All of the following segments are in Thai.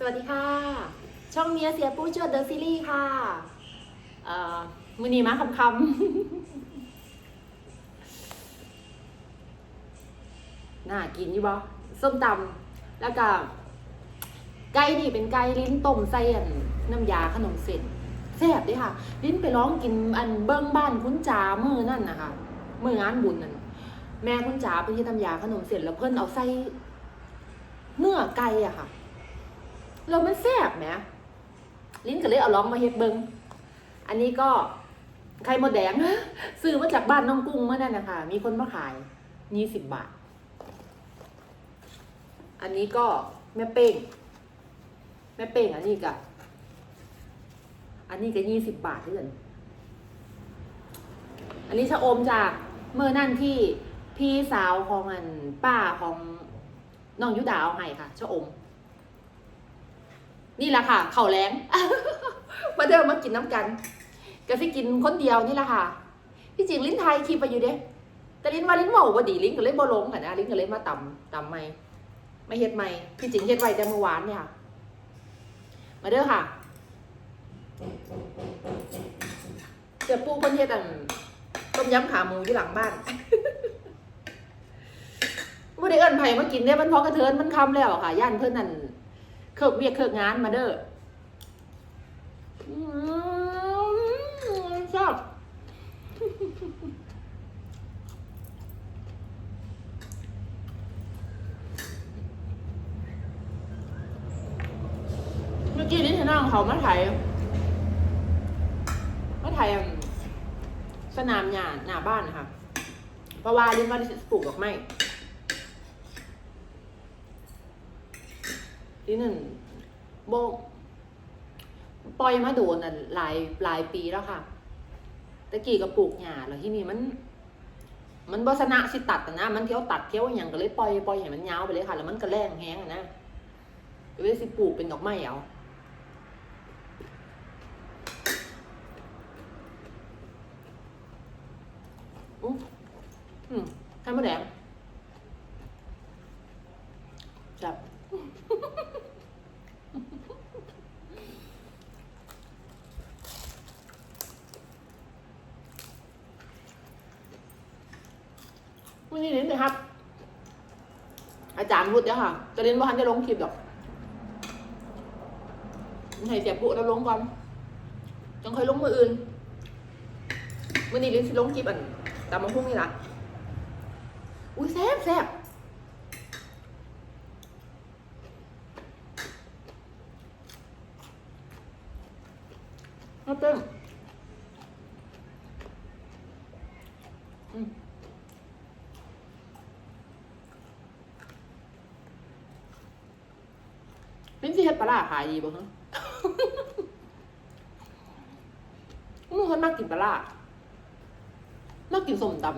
สวัสดีค่ะ ช่องเมียเสียปู้ชวดเดอะซีรีส์ค่ะมือนีมาคำคำน่ากินอยู่บ่ส้มตำแล้วก็ไก่นี่เป็นไก่ลิ้นต้มใส่นน้ำยาขนมเส้นแซ่บดิค่ะ ลิ้นไปร้องกินอันเบิ้งบ้านคุณจ๋ามือนั่นนะคะมืองานบุญนั่นแม่คุณจ๋าเป็นที่น้ำยาขนมเส้นแล้วเพิ่นเอาใส่เนื้อไก่อะค่ะ เรามันแซ่บไหมลิ้นก็เลยเอาลองมาเฮ็ดเบิงอันนี้ก็ไข่มดแดงซื้อมาจากบ้านน้องกุ้งเมื่อนั้นนะคะ มีคนมาขายยี่สิบบาท อันนี้ก็แม่เป้ง แม่เป้งอันนี้ก็อันนี้ก็ยี่สิบบาทเพื่อนอันนี้ชะอมจากเมื่อนั่นที่พี่สาวของอันป้าของน้องยุดาเอาให้ค่ะชะอม นี่แหละค่ะเข่าแรงมาเดินมากินน้ำกันก็สิกินคนเดียวนี่แหละค่ะพี่จริงลิ้นไทยคลิปไปอยู่เด้แต่ลิ้นว่าลิ้นเว่าว่าดีลิ้นก็เลยบ่ลงอะนะลิ้นก็เลยมาต่ำต่ำไม่ไม่เฮ็ดไม่พี่จริงเฮ็ดไว้แต่เมื่อวานเนี่ยค่ะ มาเด้อค่ะเสียปูคนเฮ็ดอันต้มยำขาหมูอยู่หลังบ้านไม่ได้เอิ้นไผมากินเนี่ยมันพอกระเทินมันคำแล้วค่ะ ย่านเพื่อนนั่น เคิกเวียกเคิกงานมาเด้อชอบเมื่อกี้นี่ทนางเขามาถ่ายมาถ่ายสนามหญ้าหน้าบ้านนะคะเพราะว่าลินว่าลินปลูกดอกไม้ ลินนั่นโบปล่อยมาโดนอะหลายหลายปีแล้วค่ะตะกี้ก็ปลูกหญ้าแล้วที่นี่มัน มันบสนะสิตัดนะมันเที่ยวตัดเที่ยวอย่างก็เลยปล่อยปล่อยให้มันยาวไปเลยค่ะ แล้วมันก็แรงแห้งนะเลยสิปลูกเป็นดอกไม้เอาอู้อืมไข่มดแดงจับ วันนี้เรียนเลย ครับ อาจารย์พูดเดี๋ยวค่ะจะเรียนว่าฮันจะลงคลิปหรอกให้เสียบุแล้วลงก่อนจังเคยลงมืออื่นวันนี้เรียนสิลงคลิปอันตามมาพุ่งนี่ละอุ้ยแซ่บแซ่บเอาเติ้งอืม เป็นสิเฮ็ดปลาร้าขายดีบ่ฮะมึงคนมักกินปลาร้ามักกินส้มตำ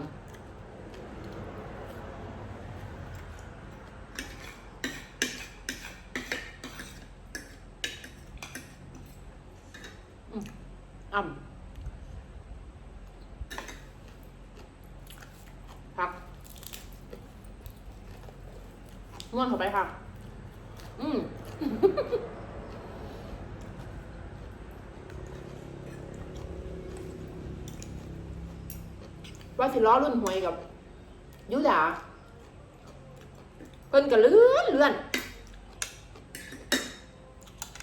อืมอ่ำพักม้วนเข้าไปค่ะ อืม ว่าสิล้อรุ่นหวยกับยุดาเพิ่นก็เลื่อนเลื่อน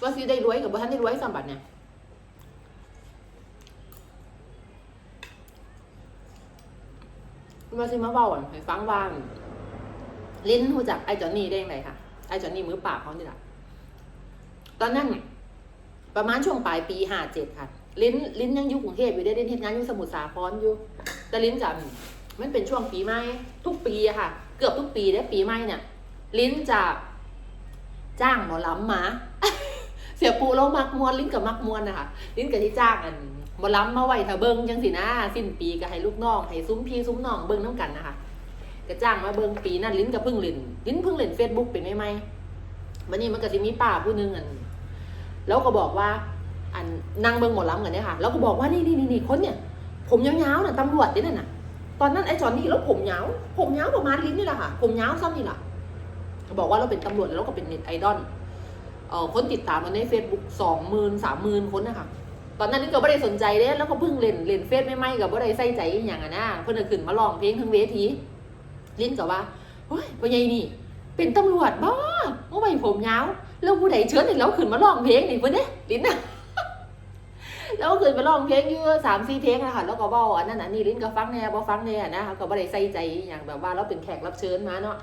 ว่าสิได้รวยกับบ่ทันได้รวยสามบัดเนี่ยว่าสิมาเว้าอะให้ฟังว่าลิ้นรู้จักไอ้จอนนี่ได้ยังไงค่ะไอ้จอนนี่มือปราบเขานี่แหละตอนนั้น ประมาณช่วงปลายปีห้าเจ็ดค่ะ ลิ้นลิ้นยังอยู่กรุงเทพอยู่ได้ลิ้นเฮ็ดงานอยู่สมุทรสาครอยู่ แต่ลิ้นจะมันเป็นช่วงปีใหม่ทุกปีอะค่ะ เกือบทุกปีได้ปีใหม่เนี่ย ลิ้นจะจ้างหมอลำมา เสียปูเรามักมวนลิ้นกับมักมวนนะคะลิ้นกับที่จ้างอันหมอลำมาไหวถ้าเบิ้งจังสินะสิ้นปีก็ให้ลูกน้องให้ซุ้มพี่ซุ้มน้องเบิ้งน้ำกันนะคะก็จ้างมาเบิ้งปีนั้นลิ้นกับพิ่งเล่นลิ้นพิ่งเล่นเฟซบุ๊กเป็นไหม่ไหมวันนี้มันก็จะมีป้าผู้หนึงอันแล้วก็บอกว่า อันนั่งเบิ้งหมอลำกันเนี่ยค่ะ แล้วก็บอกว่านี่นี่นี่นี่คนเนี่ย ผมยาวๆน่ะตำรวจนี่นั่นน่ะตอนนั้นไอ้จอนนี่แล้วผมยาว ผมยาวประมาณลิ้นนี่แหละค่ะ ผมยาวซ้ำนี่แหละบอกว่าเราเป็นตำรวจแล้วก็เป็นเน็ตไอดอลเอ่อคนติดตามมันใน Facebook สองหมื่นสามหมื่นคนนะคะตอนนั้นนี่ก็ไม่ได้สนใจเด้แล้วก็เพิ่งเล่นเล่นเฟซไม่ไม่กับว่ได้ใส่ใจอย่างอะนะเพิ่อนขึ้นมาร้องเพลงทั้งเวทีลิ้นกับว่าเฮ้ยพ่อใหญ่นี่ เป็นตำรวจบ้าเมื่อไหร่ผมยาวแล้วผู้ใดเชิญให้เราขึ้นมาร้องเพลงนี่เพิ่อนเด้ลิ้นน่ะ แล้วก็ขึ้นมาร้องเพลงอยู่สามสี่เพลงอะค่ะแล้วก็เว้าอันนั้นอันนี้ลิ้นก็ฟังแน่บ่ฟังแน่นะคะก็บ่ได้ใส่ใจอย่างแบบว่าเราเป็นแขกรับเชิญมาเนาะ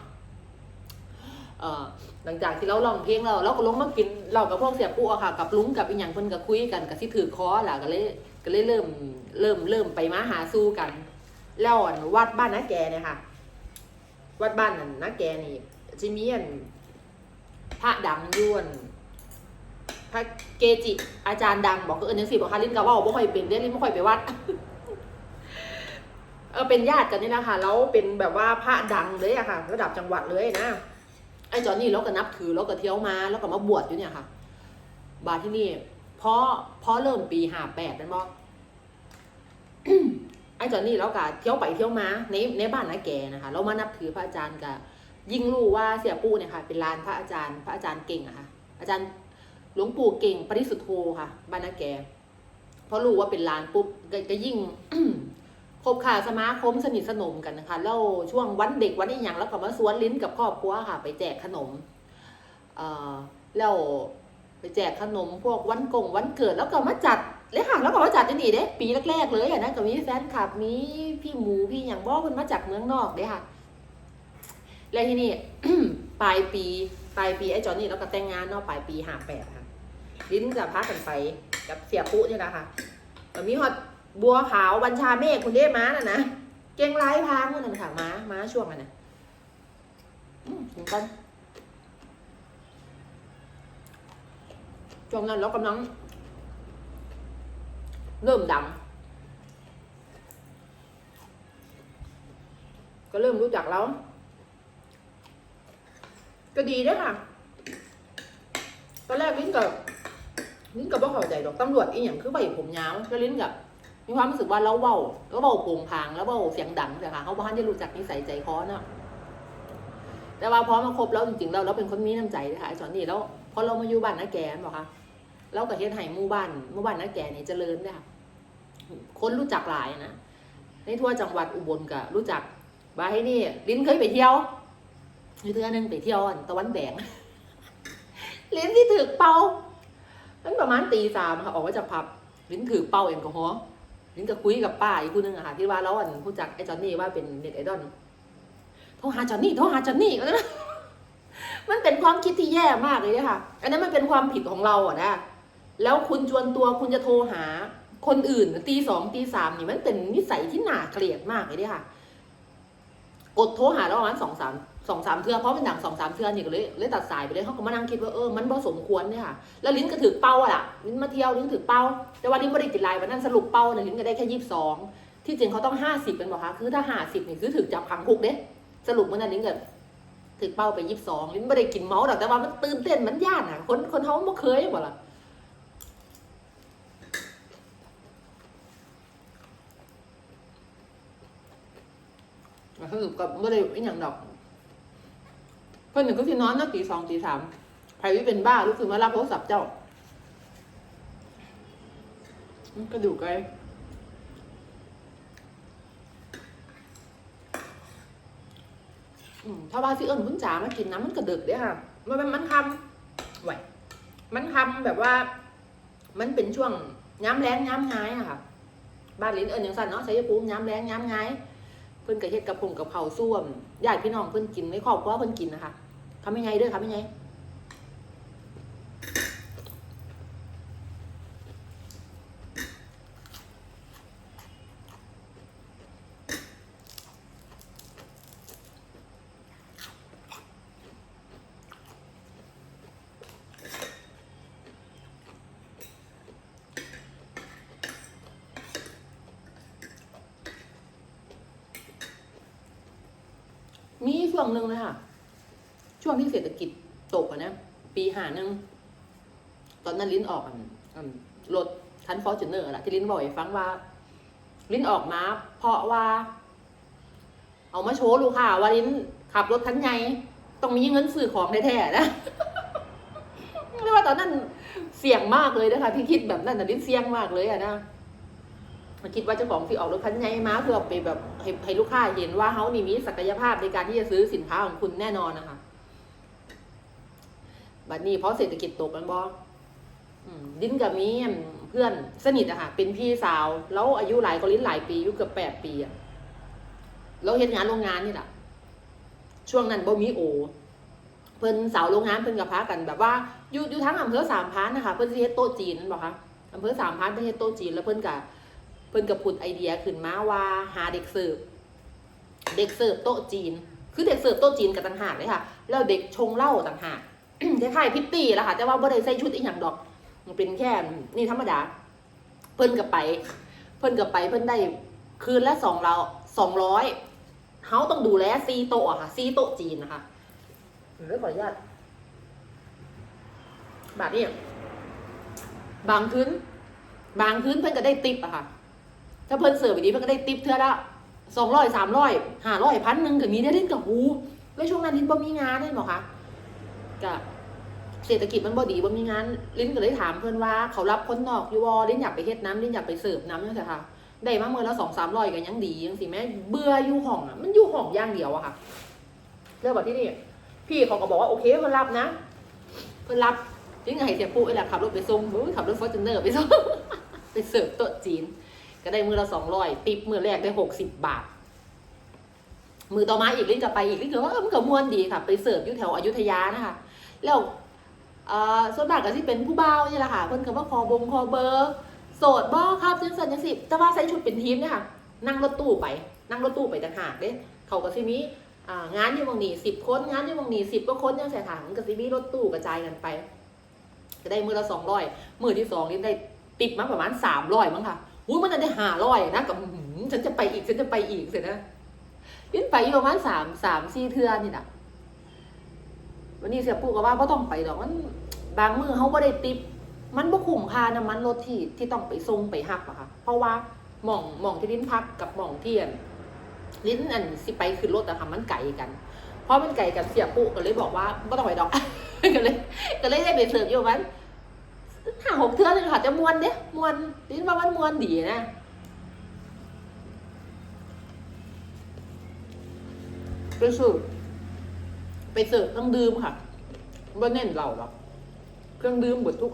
เอ่อหลังจากที่เราร้องเพลงเราเราก็ลงมากินเรากับพวกเสียปุ๊อะค่ะ กับลุงกับอีหยังเพิ่นก็คุยกันกับสิถือคอล่ะก็เลยก็เลยเริ่มเริ่มเริ่มไปมาหาสู้กัน แล้วอันวัดบ้านน้าแกเนี่ยค่ะ วัดบ้านนั่นน้าแกนี่จะมีอันพระดังยวน ระเกจิอาจารย์ดังบอกก็เออจังสิบอกค่ะลินก็ว่าบ่ค่อยเป็นเด้ลินบ่ค่อยไปวัดเออเป็นญาติกันนี่นะคะแล้วเป็นแบบว่าพระดังเลยอะค่ะ ระดับจังหวัดเลยนะไอ้จอนนี่เราก็นับถือเราก็เที่ยวมาแล้วก็มาบวชอยู่เนี่ยค่ะ บาทที่นี่เพราะเพราะเริ่มปีห้าแปดนั่นบอกไอ้จอนนี่เราก็เที่ยวไปเที่ยวมาในในบ้านนาแกนะคะ เรามานับถือพระอาจารย์กับยิ่งรู้ว่าเสียปู่เนี่ยค่ะ เป็นลานพระอาจารย์ พระอาจารย์เก่งอะค่ะ อาจารย์ หลวงปู่เก่งปริสุทธโธค่ะบ้านนาแกเพราะรู้ว่าเป็นลานปุ๊บก็ก็ยิ่งคบขาสมาคมสนิทสนมกันนะคะแล้วช่วงวันเด็กวันนี้อย่างแล้วก็มาสวนลิ้นกับครอบครัวค่ะ ไปแจกขนมเอ่อแล้วไปแจกขนมพวกวันกงวันเกิดแล้วก็มาจัดเลยค่ะแล้วก็มาจัดที่นี่เด้ ปีแรกๆเลยอะนะก็มีแฟนคลับมีพี่หมูพี่อย่างบอคนมาจากเมืองนอกเด้ค่ะ แล้วที่นี่ปลายปีปลายปีไอ้จอนนี่แล้วก็แต่งงานเนาะปลายปีห้าแปด ลิ้นจะพากันไป กับเสียปุ๊นี่ยนะค่ะแล้วมีฮอดบัวขาวบัญชาเมฆคุณเด้ม้าน่ะนะเก่งไร้พางมันนั่นค่ะม้าม้าช่วงนั้นนะอืมถึงกันช่วงนั้นเรากำลัง เริ่มดัง ก็เริ่มรู้จักแล้ว ก็ดีด้วยค่ะตอนแรกลิ้นกับ นกับว่าเข้าใจดอกตำรวจอีหยังคือใบผมยาวก็ลิ้นกับมีความรู้สึกว่าเราเบาแล้วเบาโผงพางแล้วเบาเสียงดังแต่ค่ะเขาบ้านจะรู้จักนิสัยใจคอเนาะแต่ว่าพอมาคบแล้วจริงๆเราเราเป็นคนมีน้ำใจค่ะไอ้สอนนี่แล้วพอเรามาอยู่บ้านน้าแกนบอกค่ะเราก็เฮ็ดให้หมู่บ้านหมู่บ้านน้าแกนี่เจริญด้วยค่ะคนรู้จักหลายนะในทั่วจังหวัดอุบลก็รู้จักบาให้นี่ ลิ้นเคยไปเที่ยวมีเทื่อนึงไปเที่ยวอันตะวันแบงลิ้นที่ถือเป่า ตั้งประมาณตีสามค่ะออกมาจากผับลิ้นถือเป่าแอลกอฮอล์ลิ้นก็คุยกับป้าอีกคนนึงอะค่ะที่ว่าเราอันผู้จักไอ้จอนนี่ว่าเป็นเน็ตไอดอลโทรหาจอนนี่โทรหาจอนนี่ก็นะมันเป็นความคิดที่แย่มากเลยค่ะ อันนั้นมันเป็นความผิดของเราอะนะ แล้วคุณจวนตัวคุณจะโทรหาคนอื่นตีสองตีสามนี่มันเป็นนิสัยที่หนาเกลียดมากเลยเนี่ยค่ะ กดโทรหาแล้วประมาณสองสาม สองสามเทือเพราะเป็นดังสองสามเทือนี่ก็เลยเลยตัดสายไปเลยเขาก็มานั่งคิดว่าเออมันบ่สมควรเนี่ยค่ะแล้วลิ้นก็ถือเป้าอะล่ะลิ้นมาเที่ยวลิ้นถือเป้า แต่ว่าลิ้นไม่ได้ติดลายวันนั้นสรุปเป้าเนี่ยลิ้นก็ได้แค่ยี่สิบสองที่จริงเขาต้องห้าสิบเป็นบอกคะคือถ้าห้าสิบนี่คือถือจับขังคุกเด้สรุปมันนั้นลิ้นก็ถือเป้าไปยี่สิบสองลิ้นไม่ได้กินเมาส์หรอกแต่ว่ามันตื่นเต้นมันย่านอะคนคนเขาไม่เคยบ่ล่ะก็คือกับไม่ได้อีหยังดอก พื่อนหนึ่งก็ที่นอนตั้งตีสองตีสามใครที่เป็นบ้ารู้สึกมารับโทรศัพท์เจ้ามันก็ดูไกลอืมถ้าว่าสิเอิญคุณจ๋ามากินน้ำมันก็ดึกเด้อค่ะมันมันมันคำไหวมันคำแบบว่า มันเป็นช่วงย้ำแรงย้ำงายอะค่ะ บ้านลิ้นเอิญอย่างสั้นเนาะใช้ปูมย้ำแรงย้ำงายเพิ่นก็เฮ็ดกับผงกับเผาส้วมญาติพี่น้องเพิ่นกินในครอบครัวเพิ่นกินนะคะ ทำยังไงเด้อทำยังไงมีช่วงหนึ่งเลยค่ะ ช่วงที่เศรษฐกิจตกอะนะ ปีหานึ่งตอนนั้นลิ้นออกอันรถทันฟอร์จูเนอร์ละที่ลิ้นบอกให้ฟังว่า ลิ้นออกมา เพราะว่า เอามาโชว์ลูกค้าว่าลิ้นขับรถคันใหญ่ต้องมีเงินซื้อของแท้ๆนะเรียกว่าตอนนั้นเสี่ยงมากเลยนะคะที่คิดแบบนั้นแต่ดิ้นเสี่ยงมากเลยอะนะคิดว่าเจ้าของที่ออกรถคันใหญ่มาเพื่อไปแบบให้ให้ลูกค้าเห็นว่าเขานี่มีศักยภาพในการที่จะซื้อสินค้าของคุณแน่นอนนะคะ บัดนี้เพราะเศรษฐกิจตกมันบอมดิ้นกับมีเพื่อนสนิทอะค่ะเป็นพี่สาว แล้วอายุหลายก็ลิ้นหลายปีอายุเกือบแปดปีอะแล้วเฮ็ดงานโรงงานนี่แหละช่วงนั้นบ่มีโอ เพิ่นสาวโรงงานเพิ่นกับพากันแบบว่าอยู่อยู่ทั้งอำเภอสามพันนะคะเพิ่นสิเฮ็ดโต๊ะจีนนั่นบอกคะอำเภอสามพันเพิ่นเฮ็ดโต๊ะจีนแล้วเพิ่นกับเพิ่นกับผุดไอเดียขึ้นมาว่าหาเด็กเสิร์ฟเด็กเสิร์ฟโต๊ะจีน คือเด็กเสิร์ฟโต๊ะจีนกับต่างหากเลยค่ะแล้วเด็กชงเหล้าต่างหาก คล้ายๆพิตตี้แหละค่ะ แต่ว่าบ่ได้ใส่ชุดอีหยังดอก มันเป็นแค่นี่ธรรมดา เพิ่นกับไป เพิ่นกับไปเพิ่นได้คืนละสองเราสองร้อยเฮาต้องดูแลซีโตะค่ะซีโตะจีนนะคะเรื่อขออนุญาตบาทนี่บางคืนบางคืนเพิ่นก็ได้ติปอะค่ะ ถ้าเพิ่นเสิร์ฟไปดีเพิ่นก็ได้ติปเท่าละสองร้อยสามร้อยห้าร้อยพันหนึ่งถึงนี้ได้เล่นกับหูแล้วช่วงนั้นลิ้นบ่มีงานได้บอคะ กะเศรษฐกิจมันบ่ดีบ่มีงานลิ้นก็เลยถามเพิ่อนว่าเขารับคนนอกอยู่วอลิ้นอยากไปเฮ็ดน้ำลิ้นอยากไปเสิร์ฟน้ำนั่นแหละค่ะได้มาเมื่อและสองสามร้อยก็ยังดียังสิแม่เบื่ออยู่ห้องอะมันอยู่ห้องอย่างเดียวอะค่ะเรื่องแบบที่นี่พี่เขาก็บอกว่าโอเคเพิ่อนรับนะเพิ่อนรับจริงไงเสียปุ๊ไอ้แหละขับรถไปส่งขับรถฟอร์จูเนอร์ไปส่งไปเสิร์ฟโต๊ะจีน ก็ได้มือละสองร้อยติปมือแรกได้หกสิบบาท มือต่อมาอีกลิ้นก็ไปอีกลิ้นก็ว่ามันก็ม่วนดีค่ะ ไปเสิร์ฟอยู่แถวอยุธยานะคะ แล้วส่วนมากก็ที่เป็นผู้บ่าวนี่แหละค่ะเพิ่นก็ว่าคอบงคอเบอร์โสดบ่ครับจังสันจังสิแต่ว่าใส่ชุดเป็นทีมเนี่ยค่ะนั่งรถตู้ไป นั่งรถตู้ไปต่างหากเด้เขาก็สิมีอ่างานอยู่บางนี่สิบคนงานอยู่บางนี่สิบก็คนยังใส่ถังกับซีบีรถตู้กระจายกันไปก็ได้มือละสองร้อยมือที่สองนี่ได้ติดมาประมาณสามร้อยมั้งค่ะหูมันจะได้ห้าร้อยนะกับฉันจะไปอีกฉันจะไปอีกเสร็จนะยิ่งไปอยู่ประมาณสามสามสี่เทือนี่นะ วันนี้เสียปูก็ว่าไ่ต้องไปดอกมันบางมือเขาไ่ได้ติปมันบ่คุ้มค่าน้ำมันรถที่ที่ต้องไปส่งไปหักอะค่ะ เพราะว่าหม่องหม่องที่ลิ้นพักกับหม่องที่ลิ้นอันสิไปขึ้นรถอะค่ะมันไก่กัน เพราะมันไก่กันเสียปุ๊ก็เลยบอกว่าไม่ต้องไปดอก ก็เลย ก็เลยได้ไปเสิร์ฟอยู่มันห้าหกเทื่อนึงค่ะจะมวนเด้มวนลิ้นว่ามันมวนดีนะไปเสิร์ฟ ไปเสิร์ฟเครื่องดื่มค่ะว่าเน้นเราหรอกเครื่องดื่มหมดทุก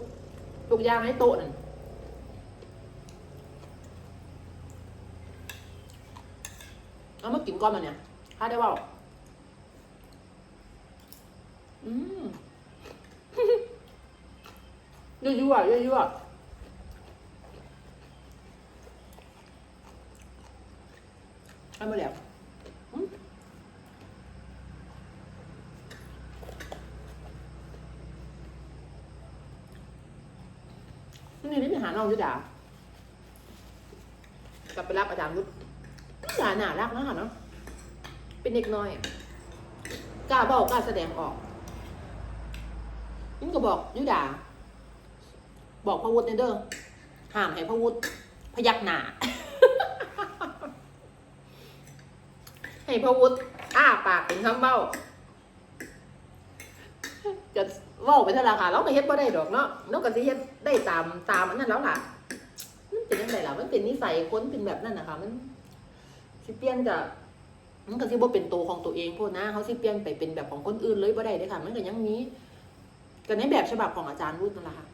ทุกอย่างให้โต๊ะนั่นเอามากินก้อนมาเนี่ยถ้าได้ว่าอืมยั่วยั่วยั่วยั่วเอามาแล้วอืม นี่นี่หาเราอยู่ด่ากลับไปรับอาจารย์รุดด่าหนารักนะค่ะเนาะเป็นเด็กน้อยกล้าบอกกล้าแสดงออกนี่ก็บอกยุดา บอกพระวุฒิเด้อห้ามให้พระวุฒิพยักหนาให้พระวุฒิอ้าปากเป็นคำเบ้าจะ ว่าไปเท่าไหร่ค่ะเราก็เฮ็ดบ่ได้ดอกเนาะเราก็สิเฮ็ดได้ตามตามอันนั้นแล้วล่ะมันเป็นยังไงล่ะมันเป็นนิสัยคนเป็นแบบนั้นนะคะมันสิเปลี่ยนจากมันก็สิบ่เป็นตัวของตัวเองพวกนะเขาสิเปลี่ยนไปเป็นแบบของคนอื่นเลยบ่ได้เลยค่ะ มันก็ยังมีก็ในแบบฉบับของอาจารย์วุฒินั่นแหละค่ะ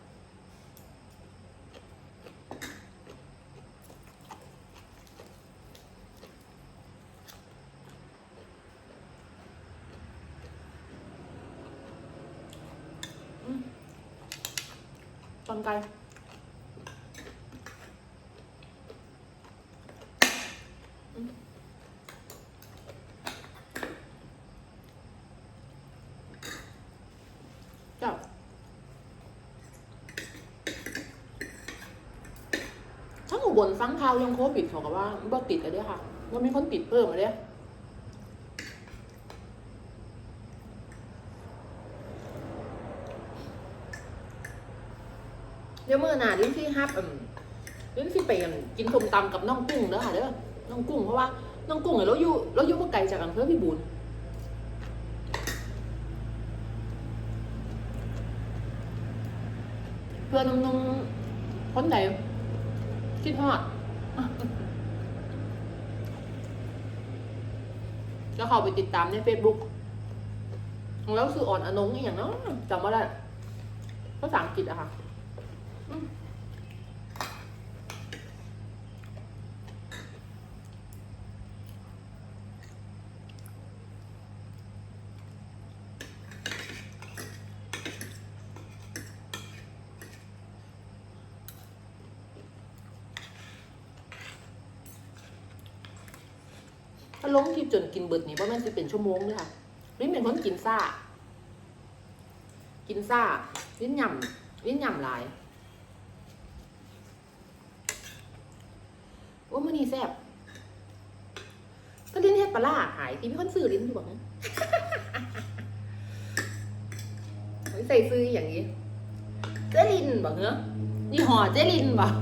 อืมตอน ไกลเจ้าทั้งอุบลฟังข่าวยังโควิดเขาก็ว่าบ่ติดอะเด้อค่ะว่ามีคนติดเพิ่มอะเด้อ เดี๋ยวเมื่อหนาลิ้นที่ฮับอืมลิ้นที่ไปอั่นกินส้มตำกับน้องกุ้งเด้อค่ะเด้อน้องกุ้งเพราะว่าน้องกุ้งเนี่ยเราอยู่เราอยู่บ่ไกลจากอำเภอพิบูลเพื่อนนุ่มๆคนไหนคิดฮอดก็เข้าไปติดตามใน Facebook แล้วคืออ่อนอนงอย่างเนาะจำว่ได้ภาษาอังกฤษอะค่ะ ถ้าล้มคลิปจนกินเบิดนี่ว่ามันจะเป็นชั่วโมงเลยค่ะลิ้นเป็นคนกินซ่า กินซ่าลิ้นหย่ำลิ้นหย่ำหลาย ว่ามันนี่แซ่บก็ลิ้นเฮ็ดปลาร้าขายที่มีคนซื้อลิ้นอยู่บอกนะเฮ้ยใส่ซื้ออย่างนี้เจลินบอกเนอะยี่ห้อเจลินบอก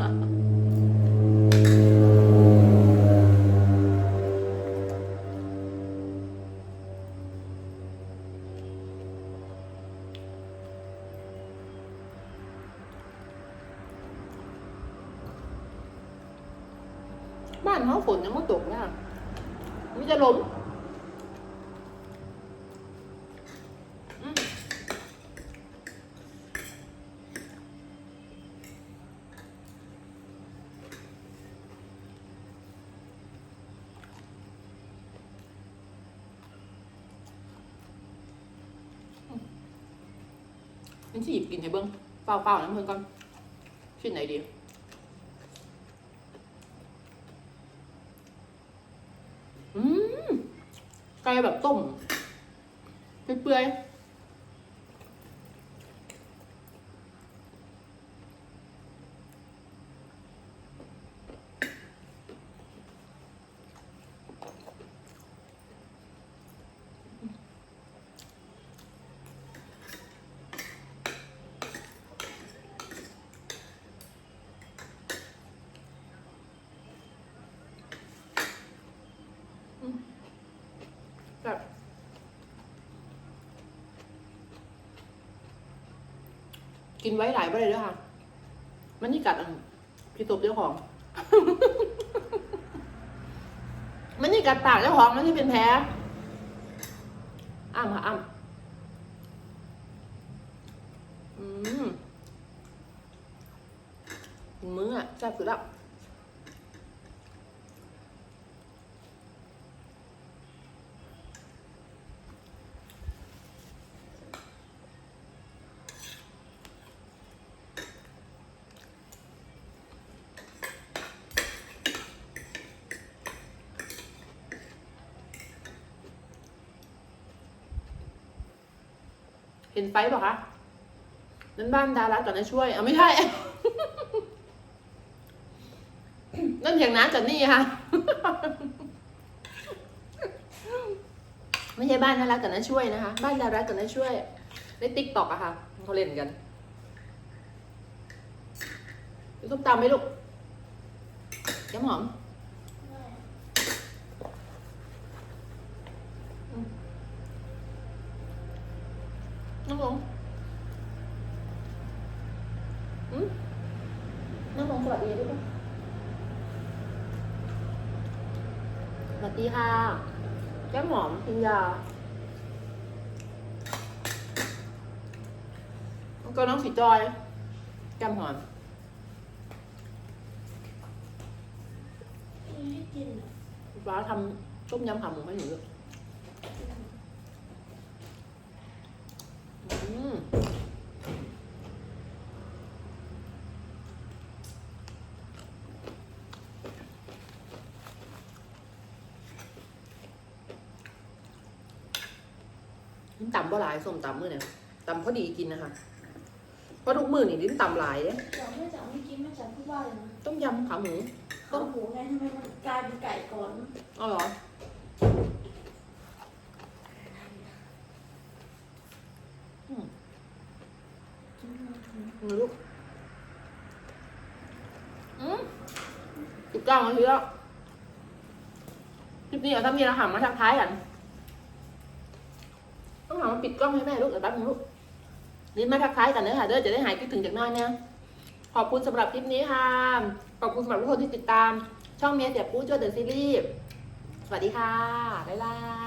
กินให้เบิ้งเปล่าๆน้ำเพิ่นก่อนชิ้นไหนดีอืมไก่แบบต้มเปื่อยๆ กินไว้หลายประเลยด้วยค่ะ มันนี่กัดอันพี่ตบเจ้าของ มันนี่กัดปากเจ้าของมันนี่เป็นแผลอ้ำค่ะอ้มอืมมื้ออะแซ่บสุดแล้ว นไฟป่ะคะนั่นบ้านดารากับน้ช่วยเอาไม่ใช่ นั่นเถียงน้ากับนี่ค่ะ ไม่ใช่บ้านดารากับน้ช่วยนะคะ บ้านดารากับน้ช่วย ในติ๊กต็อกอะค่ะเขาเล่นกันเป็นส้มตำไหมลูกแก้มหอม นั่งลงอืมนั่งลงสวัสดีด้วยปะสวัสดีค่ะ แก้มหอมกิน ยาแล้วก็น้องสีจอย แก้มหอมไม่กินอะฟ้าทำต้มยำขาหมูให้หนูด้วยอืมำบ่หลายส้มตำมื้อเนี่ยตำพอดีกินนะคะเพราะทุกมื้อนี่ลิ้นต่ำหลายเด้แต่ไม่จับไม่กินไม่จับพูดว่าเลยนะต้มยำขาหมูต้มหูไงทำไมมันกลายเป็นไก่ก่อนเอาเหรออืมอืมลูกอืมสิบเก้านาทีแล้วคลิปนี้เอาถ้ามีรหัสมาทักทายกัน ต้องหามาปิดกล้องให้แม่ลูกเดี๋ยวแป๊บนึงลูกนี่นมาทักทายกันเนื้อหาเด้อจะได้หายคิดถึงจากน้อยเนี่ยขอบคุณสำหรับคลิปนี้ค่ะ ขอบคุณสำหรับทุกคนที่ติดตาม ช่องเมียเดียปู้จวดเดอะซีรีส์สวัสดีค่ะ บ๊ายบาย